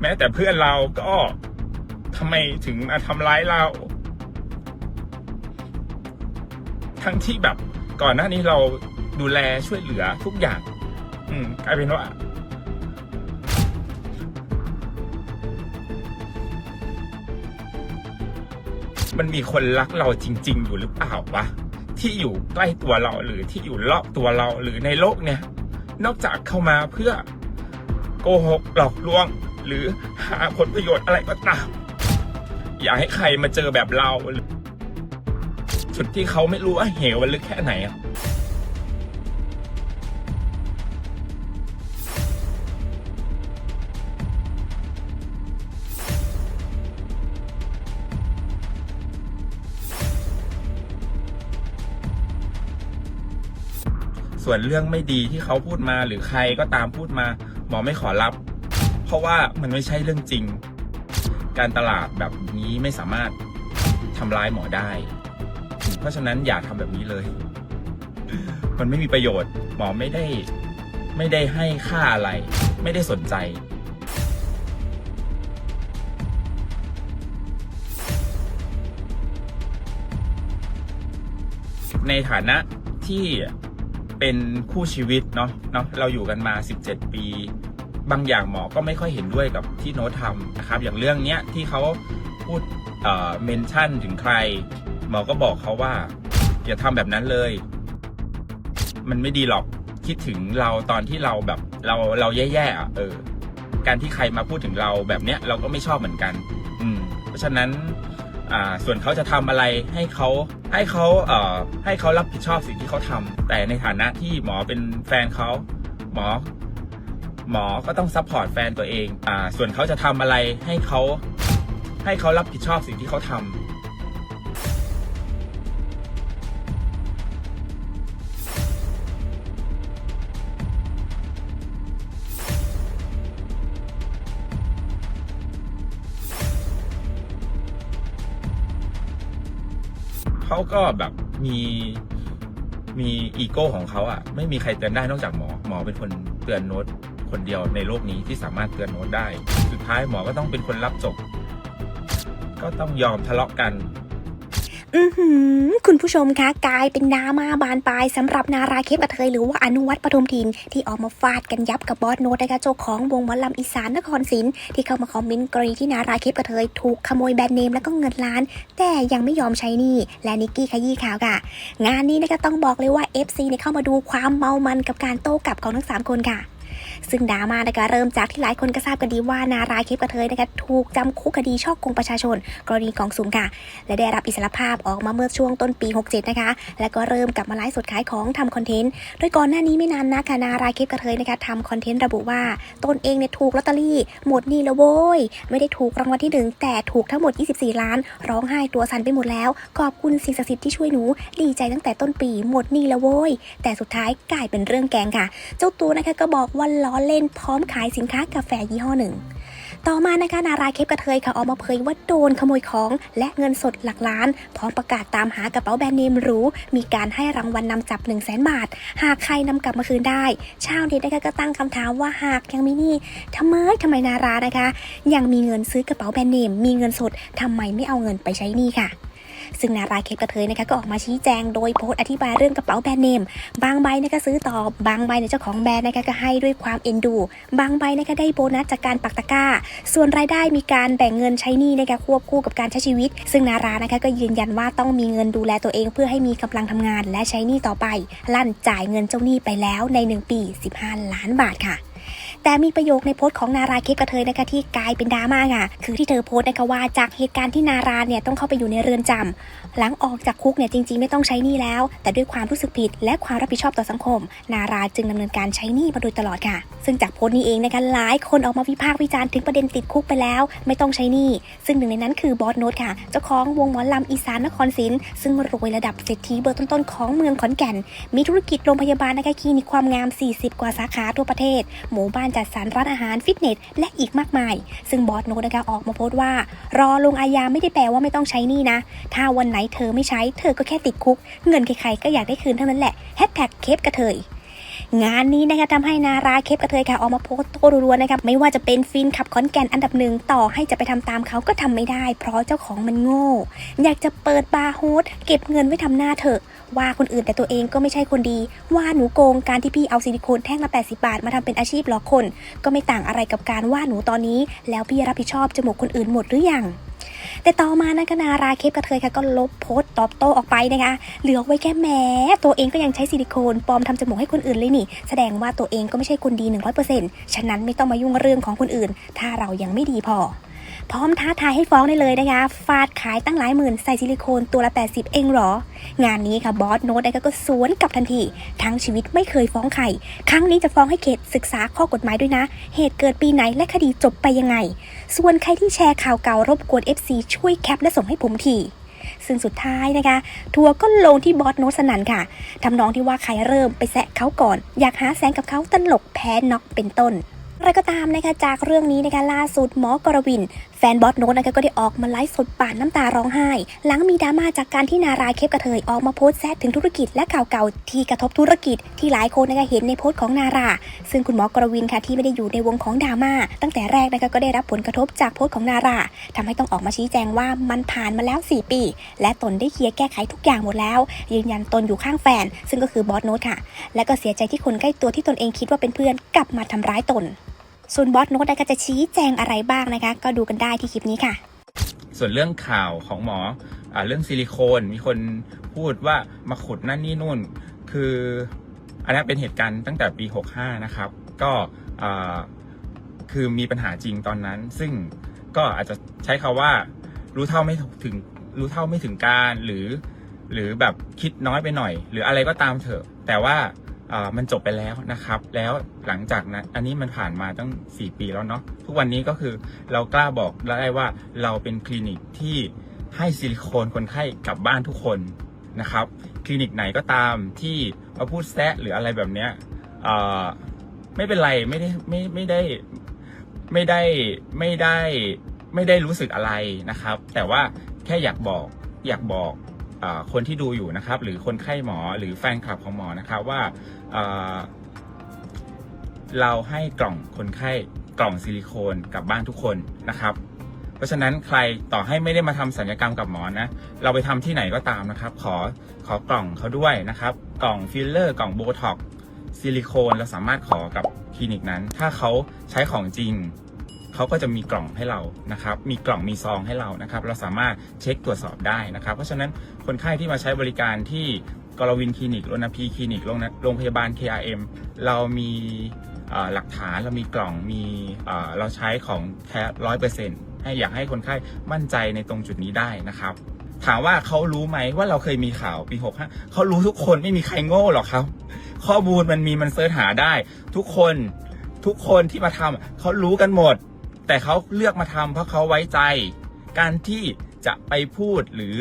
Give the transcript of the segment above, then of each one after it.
แม้แต่เพื่อนเราก็ทำไมถึงมาทำร้ายเรา ทั้งที่แบบก่อนหน้านี้เราดูแลช่วยเหลือทุกอย่าง อืมกลายเป็นว่า มันมีคนรักเราจริง ๆ อยู่หรือเปล่าวะที่อยู่ใกล้ตัวเราหรือที่อยู่รอบตัวเราหรือในโลกเนี่ย นอกจากเข้ามาเพื่อโกหกหลอกลวง หรือหาผลประโยชน์อะไรก็ตามอย่าให้ใครมาเจอแบบเราหรือจุดที่เขาไม่รู้ว่าเหวมันลึกแค่ไหนอะส่วนเรื่องไม่ดีที่เขาพูดมาหรือใครก็ตามพูดมา หมอไม่ขอรับ เพราะว่ามันไม่ใช่เรื่องจริง การตลาดแบบนี้ไม่สามารถทำร้ายหมอได้ เพราะฉะนั้นอย่าทำแบบนี้เลย มันไม่มีประโยชน์ หมอไม่ได้ไม่ได้ให้ค่าอะไร ไม่ได้สนใจในฐานะที่เป็นคู่ชีวิตเนาะเนาะเราอยู่กันมา 17 ปี บางอย่างหมอก็ไม่ค่อยเห็นด้วยกับที่โน้ตทำนะครับ อย่างเรื่องเนี้ยที่เขาพูดเอ่อเมนชั่นถึงใคร หมอก็บอกเขาว่า อย่าทำแบบนั้นเลย มันไม่ดีหรอกคิดถึงเราตอนที่เราแบบเราเราแย่ๆอะเออ การที่ใครมาพูดถึงเราแบบเนี้ยเราก็ไม่ชอบเหมือนกัน อืม เพราะฉะนั้นอ่าส่วนเขาจะทำอะไรให้เขาให้เขาเอ่อให้เขารับผิดชอบสิ่งที่เขาทำแต่ในฐานะที่หมอเป็นแฟนเขาหมอ หมอก็ต้องซัพพอร์ตแฟนตัวเองอ่าส่วนเขาจะทำอะไรให้เขาให้เขารับผิดชอบสิ่งที่เขาทำเขาก็แบบมีมีอีโก้ของเขาอะไม่มีใครเตือนได้นอกจากหมอ หมอเป็นคนเตือนโน้ต คนเดียวในโลกนี้ที่สามารถเตือนโน้ตได้ สุดท้ายหมอก็ต้องเป็นคนรับจบ ก็ต้องยอมทะเลาะกันอือหือคุณผู้ชมคะกลายเป็นดราม่าบานปลายสำหรับนาราเคปกระเทยหรือว่าอนุวัตปฐมทินที่ออกมาฟาดกันยับกับบอสโนตนะคะเจ้าของวงหมอลำอีสานนครศรีที่เข้ามาคอมเมนต์กรณีที่นาราเคปกระเทยถูกขโมยแบรนด์เนมแล้วก็เงินล้าน แต่ยังไม่ยอมใช้หนี่และนิกกี้ขยี้ข่าวค่ะ งานนี้นะคะต้องบอกเลยว่า FC เนี่ยเข้ามาดูความเมามันกับการโต้กลับของทั้งสามคนค่ะ ซึ่งดราม่านะคะเริ่มจากที่หลายคนก็ทราบกันดีว่านาราเคปกระเทยนะคะถูกจำคุกคดีช่อโกงประชาชน กรณีกองสุมค่ะ และได้รับอิสรภาพออกมาเมื่อช่วงต้นปี 67 นะคะ แล้วก็เริ่มกลับมาไลฟ์สดขายของทำคอนเทนต์ โดยก่อนหน้านี้ไม่นานนะคะนาราเคปกระเทยนะคะทำคอนเทนต์ระบุว่าตนเองเนี่ยถูกลอตเตอรี่ หมดหนี่แล้วโว้ยไม่ได้ถูกรางวัลที่หนึ่งแต่ถูกทั้งหมด 24 ล้าน ร้องไห้ตัวสั่นไปหมดแล้ว ขอบคุณสิ่งศักดิ์สิทธิ์ที่ช่วยหนูดีใจตั้งแต่ต้นปีหมดหนี่แล้วโว้ยแต่สุดท้ายกลายเป็นเรื่องแกงค่ะ เจ้าตัวนะคะก็บอกว่าล้อเล่นพร้อมขายสินค้ากาแฟยี่ห้อหนึ่ง ต่อมานะคะนาราเคปกระเทยค่ะออกมาเผยว่าโดนขโมยของและเงินสดหลักล้าน พร้อมประกาศตามหากระเป๋าแบรนด์เนมหรู มีการให้รางวัลนำจับ 1 0 0 0 0แบาท หากใครนำกลับมาคืนได้ ชาวเน็ตนะคะก็ตั้งคำถามว่าหากยังมีหนี่ทำไมทำไมนารานะคะ ยังมีเงินซื้อกระเป๋าแบรนด์เนมมีเงินสดทำไมไม่เอาเงินไปใช้หนี้ค่ะ ซึ่งนาราเคปกระเทยนะคะก็ออกมาชี้แจงโดยโพสต์อธิบายเรื่องกระเป๋าแบรนด์เนม บางใบนะคะซื้อต่อบางใบเนี่ยเจ้าของแบรนด์นะคะก็ให้ด้วยความเอ็นดู บางใบนะคะได้โบนัสจากการปักตะกร้า ส่วนรายได้มีการแบ่งเงินใช้หนี้นะคะควบคู่กับการใช้ชีวิต ซึ่งนารานะคะก็ยืนยันว่าต้องมีเงินดูแลตัวเอง เพื่อให้มีกำลังทำงาน และใช้หนี้ต่อไป ลั่นจ่ายเงินเจ้าหนี้ไปแล้วใน 1 ปี 15 ล้านบาทค่ะ แต่มีประโยคในโพสต์ของนาราเคปกระเทยนะคะที่กลายเป็นดราม่าค่ะ คือที่เธอโพสต์นะคะว่าจากเหตุการณ์ที่นาราเนี่ยต้องเข้าไปอยู่ในเรือนจำหลังออกจากคุกเนี่ยจริง ๆ ไม่ต้องใช้หนี้แล้ว แต่ด้วยความรู้สึกผิด และความรับผิดชอบต่อสังคม นาราจึงดำเนินการใช้หนี้มาโดยตลอดค่ะ ซึ่งจากโพสต์นี้เองนะคะหลายคนออกมาวิพากษ์วิจารณ์ถึงประเด็นติดคุกไปแล้ว ไม่ต้องใช้หนี้ซึ่งหนึ่งในนั้นคือบอสโนตค่ะเจ้าของวงหมอลำอีสานนครศรีซึ่งรวยระดับเศรษฐีเบอร์ต้นๆของเมืองขอนแก่น มีธุรกิจโรงพยาบาลนะคะคลินิกความงาม 40 กว่าสาขาทั่วประเทศหมู่บ้านจัดสรรร้านอาหารฟิตเนสและอีกมากมาย ซึ่งบอสโนนะคะออกมาโพสต์ว่า รอลงอาญาไม่ได้แปลว่าไม่ต้องใช้นี่นะ ถ้าวันไหนเธอไม่ใช้เธอก็แค่ติดคุก เงินใครๆก็อยากได้คืนเท่านั้นแหละแฮชแท็กเคปกระเทยงานนี้นะคะทำให้นาราเคปกระเทยค่ะออกมาโพสต์โต้รัวๆนะคะไม่ว่าจะเป็นฟินขับขอนแกนอันดับหนึ่งต่อให้จะไปทำตามเขาก็ทำไม่ได้ เพราะเจ้าของมันโง่ อยากจะเปิดบาร์โฮสเก็บเงินไว้ทำหน้าเถอะ ว่าคนอื่นแต่ตัวเองก็ไม่ใช่คนดี ว่าหนูโกงการที่พี่เอาซิลิโคนแท่งละ80 บาท มาทำเป็นอาชีพหลอกคน ก็ไม่ต่างอะไรกับการว่าหนูตอนนี้ แล้วพี่รับผิดชอบจมูกคนอื่นหมดหรือยังแต่ต่อมานะคะนาราเคปกระเทยค่ะก็ลบโพสต์ตอบโต้ออกไปนะคะ เหลือไว้แค่แหม้ตัวเองก็ยังใช้ซิลิโคนปลอมทำจมูกให้คนอื่นเลยนี่ แสดงว่าตัวเองก็ไม่ใช่คนดี 100%ฉะนั้นไม่ต้องมายุ่งเรื่องของคนอื่น ถ้าเรายังไม่ดีพอ พร้อมท้าทายให้ฟ้องได้เลยนะคะ ฟาดขายตั้งหลายหมื่นใส่ซิลิโคนตัวละ 80 เองหรอ งานนี้ค่ะบอสโน้ตได้ก็สวนกลับทันที ทั้งชีวิตไม่เคยฟ้องใคร ครั้งนี้จะฟ้องให้เขตศึกษาข้อกฎหมายด้วยนะ เหตุเกิดปีไหนและคดีจบไปยังไง ส่วนใครที่แชร์ข่าวเก่ารบกวน FC ช่วยแคปและส่งให้ผมทีซึ่งสุดท้ายนะคะ ทัวร์ก็ลงที่บอสโนตสนันค่ะทำนองที่ว่าใครเริ่มไปแซะเขาก่อน อยากหาแสงกับเขาตลกแพ้น็อกเป็นต้นอะไรก็ตามนะคะจากเรื่องนี้นะคะล่าสุดหมอกรวิน แฟนบอสโน้ตนะคะก็ได้ออกมาไลฟ์สดป่านน้ำตาร้องไห้ หลังมีดราม่าจากการที่นาราเคปกระเทยออกมาโพสต์แซดถึงธุรกิจและข่าวเก่าที่กระทบธุรกิจที่หลายคนนะคะเห็นในโพสต์ของนารา ซึ่งคุณหมอกรวินค่ะที่ไม่ได้อยู่ในวงของดราม่าตั้งแต่แรกนะคะก็ได้รับผลกระทบจากโพสต์ของนาราทำให้ต้องออกมาชี้แจงว่ามันผ่านมาแล้ว 4 ปี และตนได้เคลียร์แก้ไขทุกอย่างหมดแล้ว ยืนยันตนอยู่ข้างแฟน ซึ่งก็คือบอสโน้ตค่ะ และก็เสียใจที่คนใกล้ตัวที่ตนเองคิดว่าเป็นเพื่อนกลับมาทำร้ายตน ส่วนบอสโนตนะคะจะชี้แจงอะไรบ้างนะคะ ก็ดูกันได้ที่คลิปนี้ค่ะ ส่วนเรื่องข่าวของหมออเรื่องซิลิโคนมีคนพูดว่ามาขุดนั่นนี่นู่น คืออันนั้นเป็นเหตุการณ์ตั้งแต่ปี 65 นะครับ ก็คือมีปัญหาจริงตอนนั้น ซึ่งก็อาจจะใช้คาว่ารู้เท่าไม่ถึงรู้เท่าไม่ถึงการหรือ หรือแบบคิดน้อยไปหน่อย หรืออะไรก็ตามเถอะ แต่ว่า มันจบไปแล้วนะครับ แล้วหลังจากนั้นอันนี้มันผ่านมาตั้ง 4 ปีแล้วเนาะทุกวันนี้ก็คือเรากล้าบอกได้ว่าเราเป็นคลินิกที่ให้ซิลิโคนคนไข้กลับบ้านทุกคนนะครับ คลินิกไหนก็ตามที่มาพูดแซะหรืออะไรแบบเนี้ยไม่เป็นไรไม่ได้ไม่ไม่ได้ไม่ได้ไม่ได้ไม่ได้รู้สึกอะไรนะครับ แต่ว่าแค่อยากบอกอยากบอก คนที่ดูอยู่นะครับ หรือคนไข้หมอหรือแฟนคลับของหมอนะครับว่าเราให้กล่องคนไข้กล่องซิลิโคนกลับบ้านทุกคนนะครับ เพราะฉะนั้นใครต่อให้ไม่ได้มาทำสัญญกรรมกับหมอนะ เราไปทำที่ไหนก็ตามนะครับ ขอขอกล่องเขาด้วยนะครับ กล่องฟิลเลอร์กล่องโบท็อกซิลิโคนเราสามารถขอกับคลินิกนั้น ถ้าเขาใช้ของจริง เขาก็จะมีกล่องให้เรานะครับ มีกล่องมีซองให้เรานะครับ เราสามารถเช็คตรวจสอบได้นะครับ เพราะฉะนั้นคนไข้ที่มาใช้บริการที่กรวินคลินิกโรนาพีคลินิกโรงพยาบาล KRM เรามีหลักฐานเรามีกล่องมีเราใช้ของแท้ร้อยเปอร์เซ็นต์ให้อยากให้คนไข้มั่นใจในตรงจุดนี้ได้นะครับ ถามว่าเขารู้ไหมว่าเราเคยมีข่าวปี65เขารู้ทุกคนไม่มีใครโง่หรอกครับ ข้อมูลมันมีมันเสิร์ชหาได้ ทุกคนทุกคนที่มาทำเขารู้กันหมด แต่เขาเลือกมาทำเพราะเขาไว้ใจ การที่จะไปพูดหรือ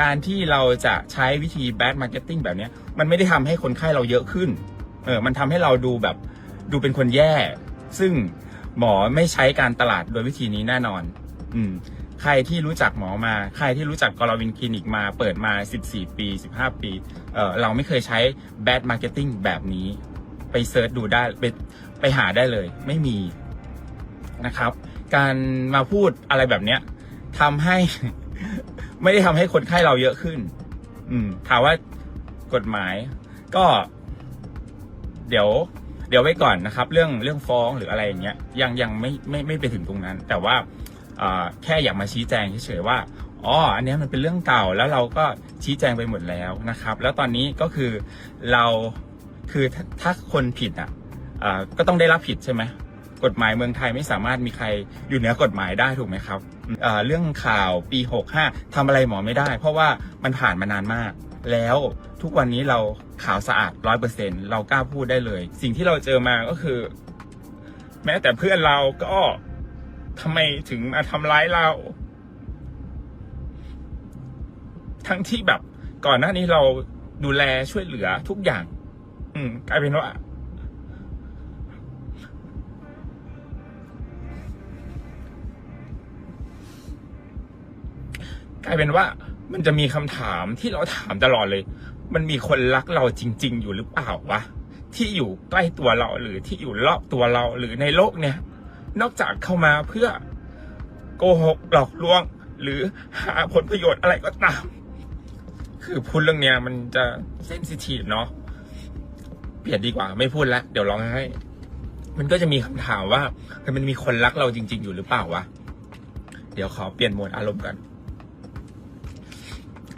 การที่เราจะใช้วิธี bad marketing แบบนี้มันไม่ได้ทำให้คนไข้เราเยอะขึ้นเออมันทำให้เราดูแบบดูเป็นคนแย่ ซึ่งหมอไม่ใช้การตลาดโดยวิธีนี้แน่นอน อืมใครที่รู้จักหมอมา ใครที่รู้จักกรวินคลินิกมาเปิดมา 14 ปี 15 ปีเออเราไม่เคยใช้ bad marketing แบบนี้ ไปเซิร์ชดูได้ไปไปหาได้เลย ไม่มีนะครับ การมาพูดอะไรแบบเนี้ยทำให้ ไม่ได้ทำให้คนไข้เราเยอะขึ้น อืมถามว่ากฎหมาย ก็ เดี๋ยว เดี๋ยวไว้ก่อนนะครับ เรื่องเรื่องฟ้องหรืออะไรอย่างเงี้ยยังยังไม่ไม่ไม่ไปถึงตรงนั้น แต่ว่าแค่อยากมาชี้แจงเฉยๆว่าอ๋ออันนี้มันเป็นเรื่องเก่าแล้วเราก็ชี้แจงไปหมดแล้วนะครับ แล้วตอนนี้ก็คือเราคือถ้าถ้าคนผิดอะอ่าก็ต้องได้รับผิดใช่ไหม กฎหมายเมืองไทยไม่สามารถมีใครอยู่เหนือกฎหมายได้ถูกไหมครับเเรื่องข่าวปี 65ทำอะไรหมอไม่ได้ เพราะว่ามันผ่านมานานมาก แล้วทุกวันนี้เราขาวสะอาดร้อยเปอร์เซ็นเรากล้าพูดได้เลย สิ่งที่เราเจอมาก็คือ แม้แต่เพื่อนเราก็ทำไมถึงมาทำร้ายเรา ทั้งที่แบบก่อนหน้านี้เราดูแลช่วยเหลือทุกอย่าง อืมกลายเป็นว่า กลายเป็นว่ามันจะมีคำถามที่เราถามตลอดเลย มันมีคนรักเราจริง ๆ อยู่หรือเปล่าวะที่อยู่ใกล้ตัวเราหรือที่อยู่รอบตัวเราหรือในโลกเนี่ย นอกจากเข้ามาเพื่อโกหกหลอกลวง หรือหาผลประโยชน์อะไรก็ตาม คือพูดเรื่องเนี้ยมันจะเซนซิทีฟเนาะเปลี่ยนดีกว่าไม่พูดแล้วเดี๋ยวร้องให้ มันก็จะมีคำถามว่ามันมีคนรักเราจริง ๆ อยู่หรือเปล่าวะเดี๋ยวขอเปลี่ยนโหมดอารมณ์กัน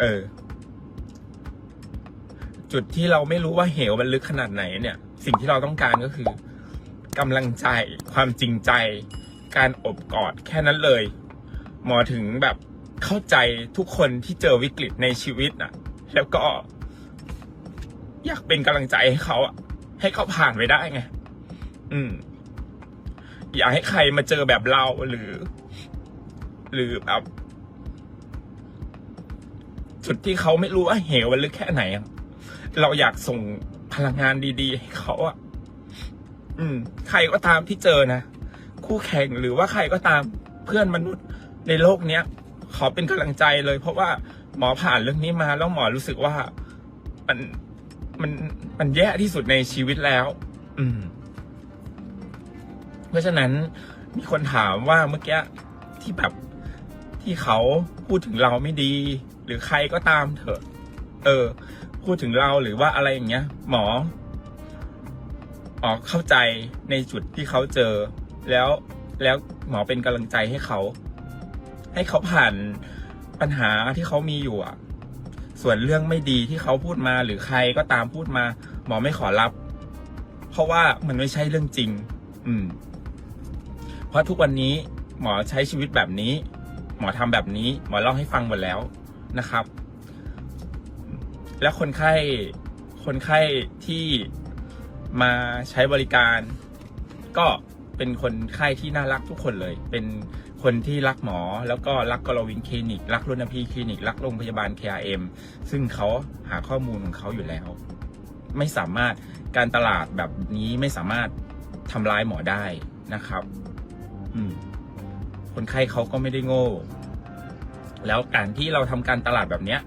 เออ จุดที่เราไม่รู้ว่าเหวมันลึกขนาดไหนเนี่ย สิ่งที่เราต้องการก็คือกำลังใจ ความจริงใจ การอบกอดแค่นั้นเลย หมอถึงแบบเข้าใจทุกคนที่เจอวิกฤตในชีวิตน่ะ แล้วก็ อยากเป็นกำลังใจให้เขาอะให้เขาผ่านไปได้ไง อืม อยากให้ใครมาเจอแบบเราหรือ หรือแบบ จุดที่เขาไม่รู้ว่าเหวมันลึกแค่ไหน เราอยากส่งพลังงานดี ๆ ให้เขาอะอืม ใครก็ตามที่เจอนะคู่แข่งหรือว่าใครก็ตามเพื่อนมนุษย์ในโลกเนี้ยขอเป็นกำลังใจเลย เพราะว่าหมอผ่านเรื่องนี้มาแล้วหมอรู้สึกว่ามันมันมันแย่ที่สุดในชีวิตแล้ว อืม เพราะฉะนั้นมีคนถามว่าเมื่อกี้ที่แบบที่เขาพูดถึงเราไม่ดี รือใครก็ตามเถอะ เออ พูดถึงเราหรือว่าอะไรอย่างเงี้ย หมออ๋อเข้าใจในจุดที่เขาเจอ แล้วแล้วหมอเป็นกำลังใจให้เขา ให้เขาผ่านปัญหาที่เขามีอยู่อะ ส่วนเรื่องไม่ดีที่เขาพูดมาหรือใครก็ตามพูดมา หมอไม่ขอรับ เพราะว่ามันไม่ใช่เรื่องจริง อืม เพราะทุกวันนี้หมอใช้ชีวิตแบบนี้ หมอทำแบบนี้ หมอเล่าให้ฟังหมดแล้ว นะครับ แล้วคนไข้คนไข้ที่มาใช้บริการ ก็เป็นคนไข้ที่น่ารักทุกคนเลย เป็นคนที่รักหมอ แล้วก็รักกรวินคลินิก รักรุนพีคลินิก รักโรงพยาบาล KRM ซึ่งเขาหาข้อมูลของเขาอยู่แล้ว ไม่สามารถการตลาดแบบนี้ไม่สามารถทำร้ายหมอได้นะครับ อืม คนไข้เขาก็ไม่ได้โง่ แล้วการที่เราทำการตลาดแบบเนี้ย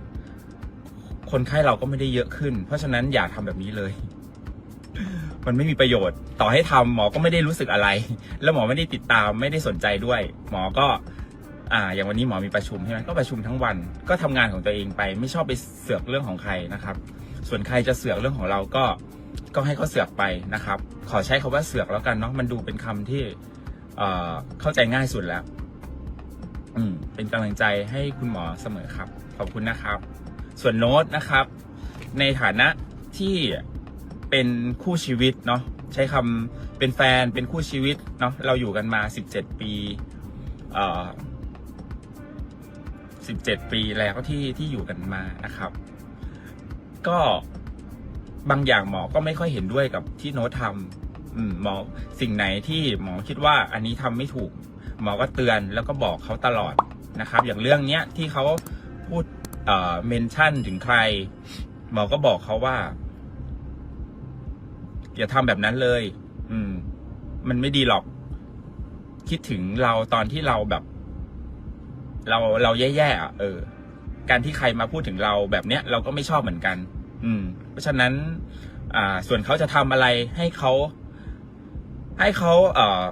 คนไข้เราก็ไม่ได้เยอะขึ้น เพราะฉะนั้นอย่าทำแบบนี้เลย มันไม่มีประโยชน์ ต่อให้ทำหมอก็ไม่ได้รู้สึกอะไร แล้วหมอไม่ได้ติดตามไม่ได้สนใจด้วย หมอก็อ่า อย่างวันนี้หมอมีประชุมใช่ไหมก็ประชุมทั้งวัน ก็ทำงานของตัวเองไป ไม่ชอบไปเสือกเรื่องของใครนะครับ ส่วนใครจะเสือกเรื่องของเราก็ก็ให้เขาเสือกไปนะครับ ขอใช้คาว่าเสือกแล้วกันเนาะมันดูเป็นคำที่เข้าใจง่ายสุดแล้ว อืมเป็นกำลังใจให้คุณหมอเสมอครับ ขอบคุณนะครับ ส่วนโน้ตนะครับ ในฐานะที่เป็นคู่ชีวิตเนาะใช้คำเป็นแฟนเป็นคู่ชีวิตเนาะเราอยู่กันมา 17 ปีเอ่อ17 ปีแล้วที่ที่อยู่กันมานะครับ ก็บางอย่างหมอก็ไม่ค่อยเห็นด้วยกับที่โน้ตทำหมอสิ่งไหนที่หมอคิดว่าอันนี้ทำไม่ถูก หมอก็เตือนแล้วก็บอกเขาตลอดนะครับ อย่างเรื่องเนี้ยที่เขาพูดเอ่อเมนชั่นถึงใคร หมอก็บอกเขาว่า อย่าทำแบบนั้นเลย อืม มันไม่ดีหรอก คิดถึงเราตอนที่เราแบบ เราเราแย่ๆอะเออ การที่ใครมาพูดถึงเราแบบเนี้ย เราก็ไม่ชอบเหมือนกัน อืม เพราะฉะนั้น อ่า ส่วนเขาจะทำอะไรให้เขาให้เขาเอ่อ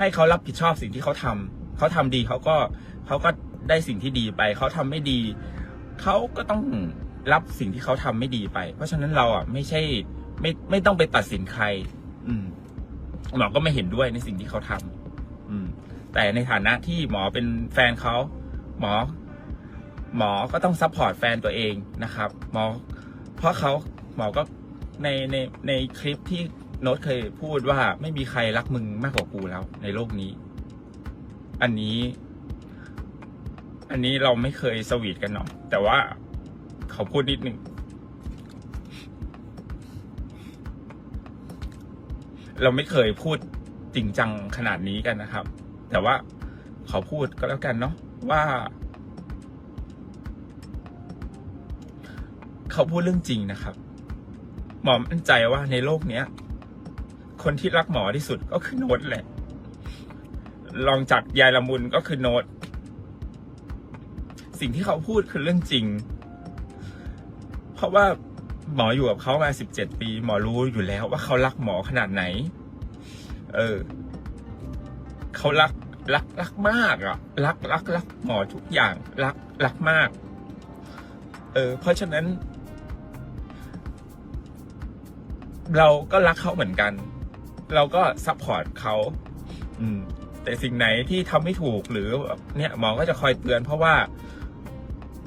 ให้เขารับผิดชอบสิ่งที่เขาทำเขาทำดีเขาก็เขาก็ได้สิ่งที่ดีไป เขาทำไม่ดี เขาก็ต้องรับสิ่งที่เขาทำไม่ดีไป เพราะฉะนั้นเราอะไม่ใช่ไม่ไม่ต้องไปตัดสินใคร อืมหมอก็ไม่เห็นด้วยในสิ่งที่เขาทำอืม แต่ในฐานะที่หมอเป็นแฟนเขาหมอ หมอก็ต้องซัพพอร์ตแฟนตัวเองนะครับ หมอ เพราะเขาหมอก็ในในในคลิปที่ โน้ตเคยพูดว่าไม่มีใครรักมึงมากกว่ากูแล้วในโลกนี้ อันนี้ อันนี้เราไม่เคยสวีทกันเนาะแต่ว่าเขาพูดนิดหนึ่งเราไม่เคยพูดจริงจังขนาดนี้กันนะครับ แต่ว่าขอพูดก็แล้วกันเนาะว่า เขาพูดเรื่องจริงนะครับ หมอมั่นใจว่าในโลกเนี้ย คนที่รักหมอที่สุดก็คือโน้ตแหละลองจากยายละมุนก็คือโน้ต สิ่งที่เขาพูดคือเรื่องจริง เพราะว่าหมออยู่กับเขามาสิบเจ็ดปี หมอรู้อยู่แล้วว่าเขารักหมอขนาดไหน เออ เขารักรักรักมากอะรักรักรักหมอทุกอย่าง รักรักมาก เออ เพราะฉะนั้น เราก็รักเขาเหมือนกัน เราก็ซัพพอร์ตเขาอืม แต่สิ่งไหนที่ทำไม่ถูกหรือเนี่ยหมอก็จะคอยเตือนเพราะว่า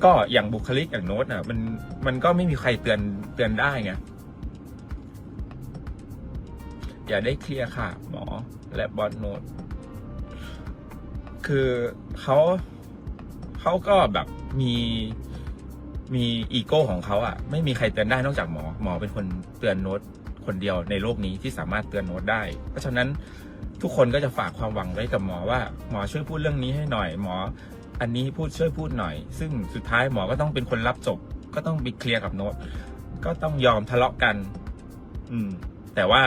ก็อย่างบุคลิกอย่างโน้ตอะ มันมันก็ไม่มีใครเตือนเตือนได้ไงอย่าได้เคลียร์ค่ะ หมอและบอสโน้ตคือเขาเขาก็แบบมีมีอีโก้ของเขาอะไม่มีใครเตือนได้นอกจากหมอ หมอเป็นคนเตือนโน้ต คนเดียวในโลกนี้ที่สามารถเตือนโน้ตได้ เพราะฉะนั้นทุกคนก็จะฝากความหวังไว้กับหมอว่าหมอช่วยพูดเรื่องนี้ให้หน่อยหมอ อันนี้พูดช่วยพูดหน่อย ซึ่งสุดท้ายหมอก็ต้องเป็นคนรับจบ ก็ต้องไปเคลียร์กับโน้ตก็ต้องยอมทะเลาะกัน อืม แต่ว่า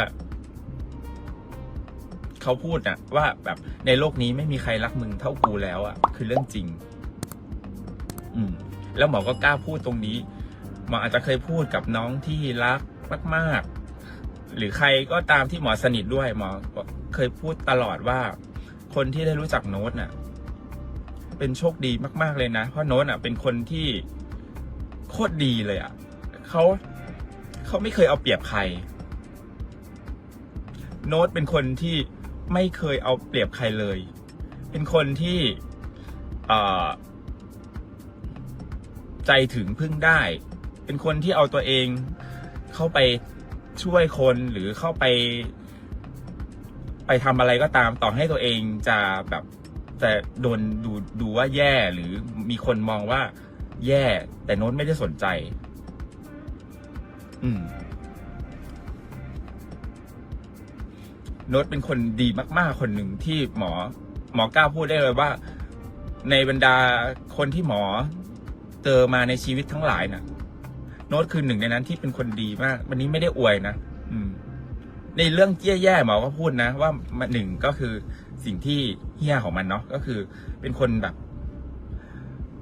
เขาพูดนะว่าแบบในโลกนี้ไม่มีใครรักมึงเท่ากูแล้วอะ่ะคือเรื่องจริง อืม แล้วหมอก็กล้าพูดตรงนี้หมออาจจะเคยพูดกับน้องที่รักมาก ๆ หรือใครก็ตามที่หมอสนิทด้วยหมอเคยพูดตลอดว่า คนที่ได้รู้จักโน้ตน่ะ เป็นโชคดีมาก ๆเลยนะ เพราะโน้ตอะ เป็นคนที่โคตรดีเลยอะเขาเขาไม่เคยเอาเปรียบใคร โน้ตเป็นคนที่ไม่เคยเอาเปรียบใครเลย เป็นคนที่ใจถึงพึ่งได้ เป็นคนที่เอาตัวเองเข้าไป ช่วยคนหรือเข้าไป ไปทำอะไรก็ตามต่อให้ตัวเองจะแบบจะโดนดูดูว่าแย่หรือมีคนมองว่า แย่ แต่โน้ตไม่ได้สนใจ อืมโน้ตเป็นคนดีมาก ๆ คนหนึ่งที่หมอ หมอกล้าพูดได้เลยว่า ในบรรดาคนที่หมอเจอมาในชีวิตทั้งหลายนะ่ะ โน้ตคือหนึ่งในนั้นที่เป็นคนดีมาก วันนี้ไม่ได้อวยนะอืม ในเรื่องเจี๊ยแย่หมอก็พูดนะว่ามันหนึ่งก็คือสิ่งที่เฮี้ยของมันเนาะก็คือเป็นคนแบบ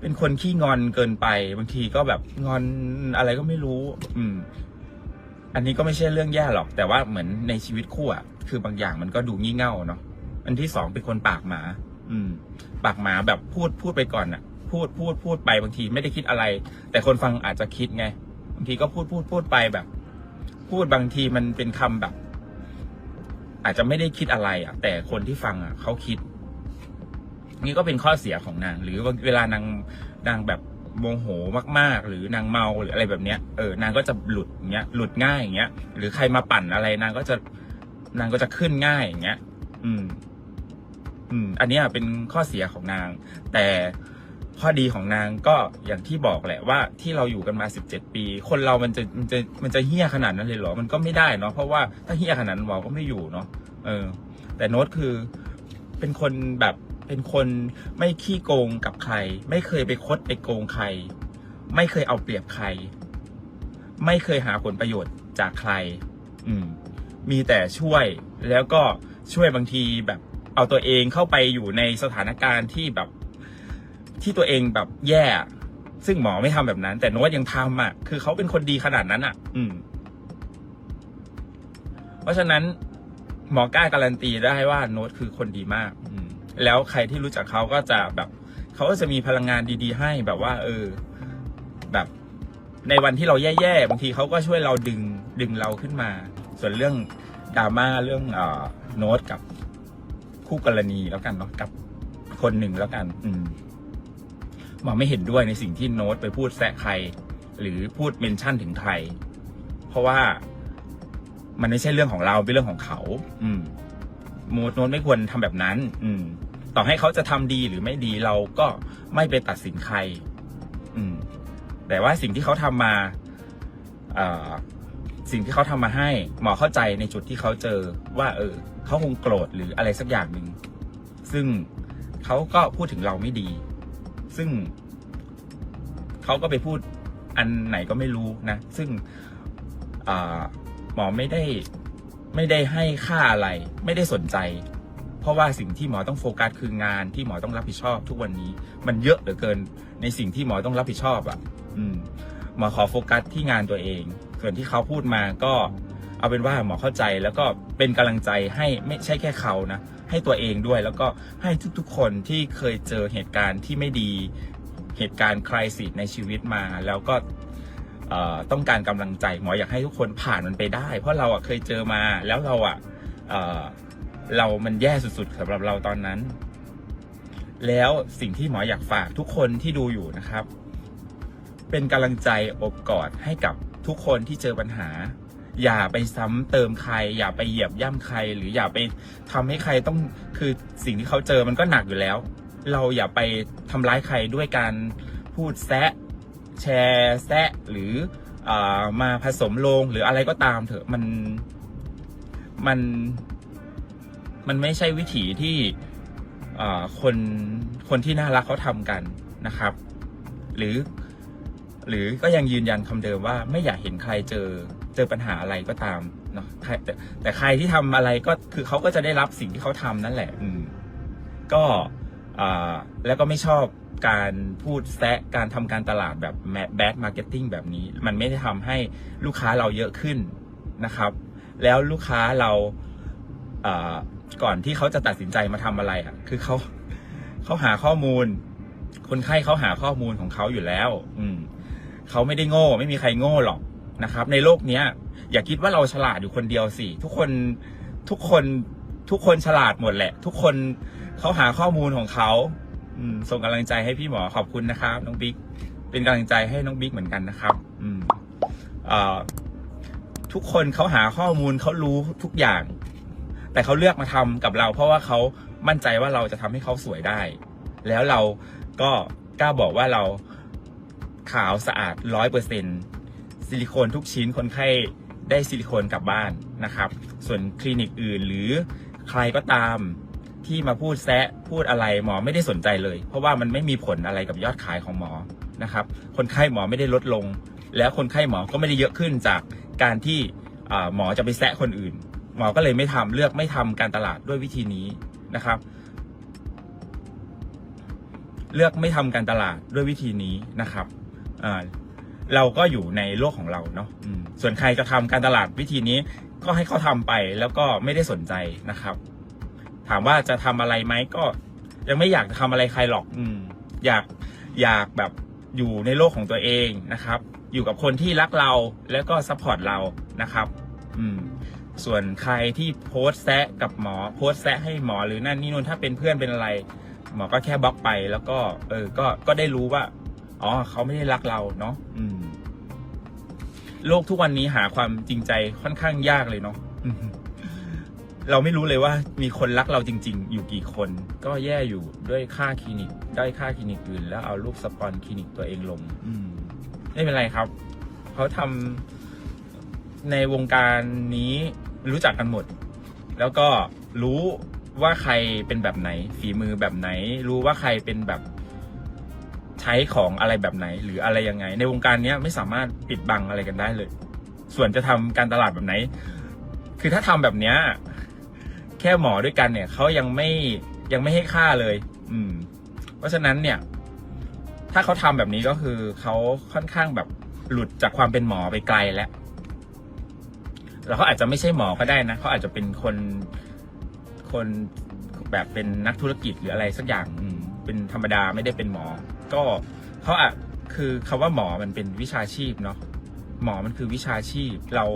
เป็นคนขี้งอนเกินไป บางทีก็แบบงอนอะไรก็ไม่รู้ อืม อันนี้ก็ไม่ใช่เรื่องแย่หรอก แต่ว่าเหมือนในชีวิตคู่อะคือบางอย่างมันก็ดูงี่เง่าเนาะอันที่สองเป็นคนปากหมา อืม ปากหมาแบบพูดพูดไปก่อนอะพูดพูดพูดไปบางทีไม่ได้คิดอะไร แต่คนฟังอาจจะคิดไงางทีก็พูดพูดพูดไปแบบ พูดบางทีมันเป็นคำแบบ อาจจะไม่ได้คิดอะไรอะแต่คนที่ฟังอะเขาคิด นี่ก็เป็นข้อเสียของนาง หรือเวลานางนางแบบโมโหมากๆ หรือนางเมาหรืออะไรแบบเนี้ยเออนางก็จะหลุดอย่างเงี้ยหลุดง่ายอย่างเงี้ย หรือใครมาปั่นอะไรนางก็จะนางก็จะขึ้นง่ายอย่างเงี้ย อืม อืม อันนี้เป็นข้อเสียของนาง แต่ ข้อดีของนางก็อย่างที่บอกแหละว่าที่เราอยู่กันมาสิบเจ็ดปี คนเรามันจะมันจะมันจะเฮี้ยขนาดนั้นเลยเหรอ มันก็ไม่ได้เนาะเพราะว่าถ้าเฮี้ยขนาดนั้นหมอก็ไม่อยู่เนาะเออ แต่โน้ตคือเป็นคนแบบเป็นคนไม่ขี้โกงกับใคร ไม่เคยไปคดไปโกงใคร ไม่เคยเอาเปรียบใคร ไม่เคยหาผลประโยชน์จากใคร อืม มีแต่ช่วยแล้วก็ช่วยบางทีแบบเอาตัวเองเข้าไปอยู่ในสถานการณ์ที่แบบ ที่ตัวเองแบบแย่ ซึ่งหมอไม่ทำแบบนั้น แต่โน้ตยังทำอะ คือเขาเป็นคนดีขนาดนั้นอะ อืม เพราะฉะนั้น หมอกล้าการันตีได้ว่าโน้ตคือคนดีมาก อืม แล้วใครที่รู้จักเขาก็จะแบบเขาก็จะมีพลังงานดีๆ ให้แบบว่า เออ แบบในวันที่เราแย่ๆบางทีเขาก็ช่วยเราดึงดึงเราขึ้นมา ส่วนเรื่องดราม่าเรื่องเอ่อโน้ตกับคู่กรณีแล้วกันเนาะกับคนหนึ่งแล้วกัน อืม มอไม่เห็นด้วยในสิ่งที่โน้ตไปพูดแซะใคร หรือพูดเมนชั่นถึงใคร เพราะว่ามันไม่ใช่เรื่องของเราเป็นเรื่องของเขา อืมโมโน้ตไม่ควรทำแบบนั้น อืม ต่อให้เขาจะทำดีหรือไม่ดีเราก็ไม่ไปตัดสินใคร อืม แต่ว่าสิ่งที่เขาทำมาเอ่อสิ่งที่เขาทำมาให้ หมอเข้าใจในจุดที่เขาเจอว่า เออเขาคงโกรธหรืออะไรสักอย่างหนึ่งซึ่งเขาก็พูดถึงเราไม่ดี ซึ่งเขาก็ไปพูดอันไหนก็ไม่รู้นะ ซึ่งหมอไม่ได้ไม่ได้ให้ค่าอะไร ไม่ได้สนใจ เพราะว่าสิ่งที่หมอต้องโฟกัสคืองานที่หมอต้องรับผิดชอบทุกวันนี้ มันเยอะเหลือเกินในสิ่งที่หมอต้องรับผิดชอบอะ่ะ อืมหมอขอโฟกัสที่งานตัวเอง ส่วนที่เขาพูดมาก็เอาเป็นว่าหมอเข้าใจแล้วก็เป็นกำลังใจให้ไม่ใช่แค่เขานะ ให้ตัวเองด้วย แล้วก็ให้ทุกๆคนที่เคยเจอเหตุการณ์ที่ไม่ดีเหตุการณ์คริสิสในชีวิตมา แล้วก็ต้องการกำลังใจหมออยากให้ทุกคนผ่านมันไปได้ เพราะเราอะเคยเจอมาแล้วเราอะเอ่อเรา มันแย่สุดๆสำหรับเราตอนนั้น แล้วสิ่งที่หมออยากฝากทุกคนที่ดูอยู่นะครับ เป็นกำลังใจอบกอดให้กับทุกคนที่เจอปัญหา อย่าไปซ้ำเติมใคร อย่าไปเหยียบย่ำใคร หรืออย่าไปทำให้ใครต้องคือสิ่งที่เขาเจอมันก็หนักอยู่แล้ว เราอย่าไปทำร้ายใครด้วยการพูดแซะแชร์แซะหรืออมาผสมลงหรืออะไรก็ตามเถอะมันมันมันไม่ใช่วิถีที่คนคนที่น่ารักเขาทำกันนะครับ หรือ หรือก็ยังยืนยันคำเดิมว่าไม่อยากเห็นใครเจอ เจอปัญหาอะไรก็ตามเนาะแต่แต่ใครที่ทำอะไรก็คือเขาก็จะได้รับสิ่งที่เขาทำนั่นแหละ อืม ก็อ่าแล้วก็ไม่ชอบการพูดแซะการทำการตลาดแบบแบดมาร์เก็ตติ้งแบบนี้ มันไม่ได้ทำให้ลูกค้าเราเยอะขึ้นนะครับ แล้วลูกค้าเราอ่าก่อนที่เขาจะตัดสินใจมาทำอะไรอะ คือเขาเขาหาข้อมูล คนไข้เขาหาข้อมูลของเขาอยู่แล้ว อืมเขาไม่ได้โง่ ไม่มีใครโง่หรอก นะครับ ในโลกเนี้ย อย่าคิดว่าเราฉลาดอยู่คนเดียวสิ ทุกคนทุกคนทุกคนฉลาดหมดแหละ ทุกคนเขาหาข้อมูลของเขาส่งกำลังใจให้พี่หมอขอบคุณนะครับ น้องบิ๊กเป็นกำลังใจให้น้องบิ๊กเหมือนกันนะครับอืมทุกคนเขาหาข้อมูลเขารู้ทุกอย่าง แต่เขาเลือกมาทำกับเรา เพราะว่าเขามั่นใจว่าเราจะทำให้เขาสวยได้ แล้วเราก็กล้าบอกว่าเราขาวสะอาดร้อยเปอร์เซ็นต์ ซิลิโคนทุกชิ้นคนไข้ได้ซิลิโคนกลับบ้านนะครับ ส่วนคลินิกอื่นหรือใครก็ตามที่มาพูดแซะพูดอะไรหมอไม่ได้สนใจเลย เพราะว่ามันไม่มีผลอะไรกับยอดขายของหมอนะครับ คนไข้หมอไม่ได้ลดลง แล้วคนไข้หมอก็ไม่ได้เยอะขึ้นจากการที่หมอจะไปแซะคนอื่น หมอก็เลยไม่ทำเลือกไม่ทำการตลาดด้วยวิธีนี้นะครับ เลือกไม่ทำการตลาดด้วยวิธีนี้นะครับ เราก็อยู่ในโลกของเราเนาะอืมส่วนใครจะทำการตลาดวิธีนี้ก็ให้เขาทำไปแล้วก็ไม่ได้สนใจนะครับ ถามว่าจะทำอะไรไหมก็ ยังไม่อยากทำอะไรใครหรอกอืมอยากอยากแบบอยู่ในโลกของตัวเองนะครับ อยู่กับคนที่รักเราแล้วก็ซัพพอร์ตเรานะครับ อืมส่วนใครที่โพสต์แซะกับหมอโพสต์แซะให้หมอหรือนั่นนี่นู่นถ้าเป็นเพื่อนเป็นอะไร หมอก็แค่บล็อกไปแล้วก็ เออก็ก็ได้รู้ว่า อ๋อเขาไม่ได้รักเราเนาะอืม โลกทุกวันนี้หาความจริงใจค่อนข้างยากเลยเนาะอืมเราไม่รู้เลยว่ามีคนรักเราจริง ๆ อยู่กี่คน ก็แย่อยู่ด้วยค่าคลินิกได้ค่าคลินิกอื่น แล้วเอารูปสปอนคลินิกตัวเองลงอืมไม่เป็นไรครับเขาทำในวงการนี้รู้จักกันหมด แล้วก็รู้ว่าใครเป็นแบบไหน ฝีมือแบบไหน รู้ว่าใครเป็นแบบ ใช้ของอะไรแบบไหน หรืออะไรยังไง ในวงการนี้ไม่สามารถปิดบังอะไรกันได้เลย ส่วนจะทำการตลาดแบบไหน คือถ้าทำแบบเนี้ยแค่หมอด้วยกันเนี่ยเขายังไม่ยังไม่ให้ค่าเลย อืม เพราะฉะนั้นเนี่ย ถ้าเขาทำแบบนี้ก็คือเขาค่อนข้างแบบหลุดจากความเป็นหมอไปไกลแล้วแล้วเขาอาจจะไม่ใช่หมอก็ได้นะเขาอาจจะเป็นคนคนแบบเป็นนักธุรกิจหรืออะไรสักอย่างอืมเป็นธรรมดาไม่ได้เป็นหมอ ก็เขาอะคือคำว่าหมอมันเป็นวิชาชีพเนาะหมอมันคือวิชาชีพ เรา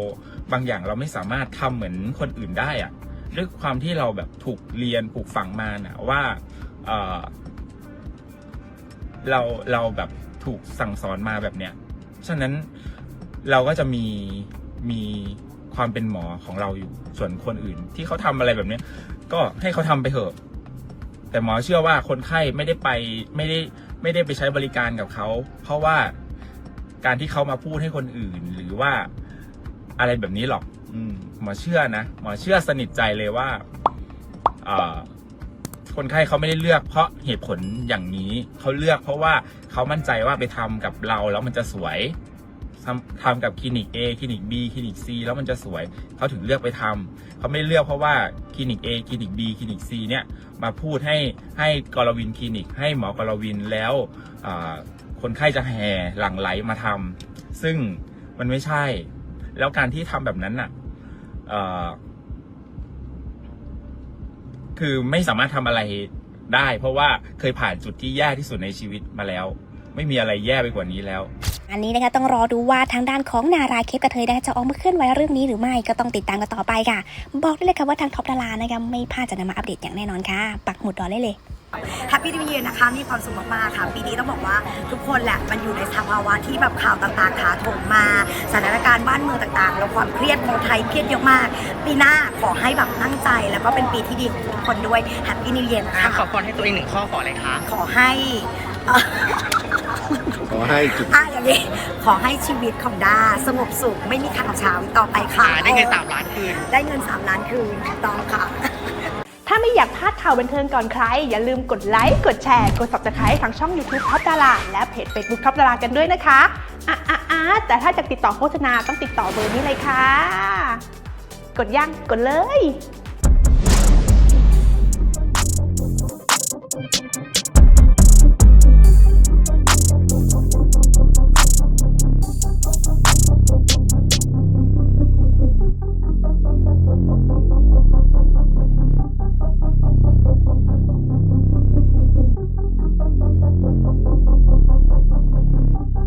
บางอย่างเราไม่สามารถทำเหมือนคนอื่นได้อะด้วยความที่เราแบบถูกเรียนปลูกฝังมานะว่าเออเราเราแบบถูกสั่งสอนมาแบบเนี้ยฉะนั้นเราก็จะมีมีความเป็นหมอของเราอยู่ส่วนคนอื่น ที่เขาทำอะไรแบบเนี้ยก็ให้เขาทำไปเถอะ แต่หมอเชื่อว่าคนไข้ไม่ได้ไปไม่ได้ ไม่ได้ไปใช้บริการกับเขา เพราะว่าการที่เขามาพูดให้คนอื่น หรือว่าอะไรแบบนี้หรอก อืมหมอเชื่อนะหมอเชื่อสนิทใจเลยว่าอ่าคนไข้เขาไม่ได้เลือกเพราะเหตุผลอย่างนี้เขาเลือกเพราะว่าเขามั่นใจว่าไปทำกับเราแล้วมันจะสวยทำทำกับคลินิก A คลินิก B คลินิก C แล้วมันจะสวย เขาถึงเลือกไปทำ เขาไม่เลือกเพราะว่าคลินิก A คลินิก B คลินิก C เนี่ยมาพูดให้ให้กรวินคลินิก ให้หมอกรวินแล้วคนไข้จะแห่หลั่งไหลมาทำซึ่งมันไม่ใช่ แล้วการที่ทำแบบนั้นน่ะคือไม่สามารถทำอะไรได้ เพราะว่าเคยผ่านจุดที่แย่ที่สุดในชีวิตมาแล้ว ไม่มีอะไรแย่ไปกว่านี้แล้ว อันนี้นะคะต้องรอดูว่าทางด้านของนาราเคปกระเทยนะคะจะออกมาเคลื่อนไหวเรื่องนี้หรือไม่ก็ต้องติดตามกันต่อไปค่ะ บอกได้เลยค่ะว่าทางท็อปดารานะคะไม่พลาดจะนำมาอัปเดตอย่างแน่นอนค่ะ ปักหมุดรอได้เลยแฮปปี้นิวเยียร์นะคะมีความสุขมากๆค่ะ ปีนี้ต้องบอกว่าทุกคนแหละมันอยู่ในสภาวะที่แบบข่าวต่างๆถาโถมมา สถานการณ์บ้านเมืองต่างๆ แล้วความเครียดคนไทยเครียดเยอะมาก ปีหน้าขอให้แบบตั้งใจแล้วก็เป็นปีที่ดีของทุกคนด้วยแฮปปี้นิวเยียร์นะอะคะขอพรให้ตัวเองหนึ่งข้อขออะไรคะขอให้เอ่อ ขอให้จุดอะอย่างนี้ขอให้ชีวิตของด้าสงบสุขไม่มีข่าวเช้าอีกต่อไปค่ะอ่าได้เงินสามล้านคืน ได้เงินสามล้านคืนถูกต้องค่ะ ถ้าไม่อยากพลาดข่าวบันเทิงก่อนใคร อย่าลืมกดไลค์กดแชร์กด subscribe ทางช่อง YouTube ท็อปดาราและเพจ Facebook ท็อปดารากันด้วยนะคะอะอะอะแต่ถ้าจะติดต่อโฆษณาต้องติดต่อเบอร์นี้เลยค่ะ กดยังกดเลย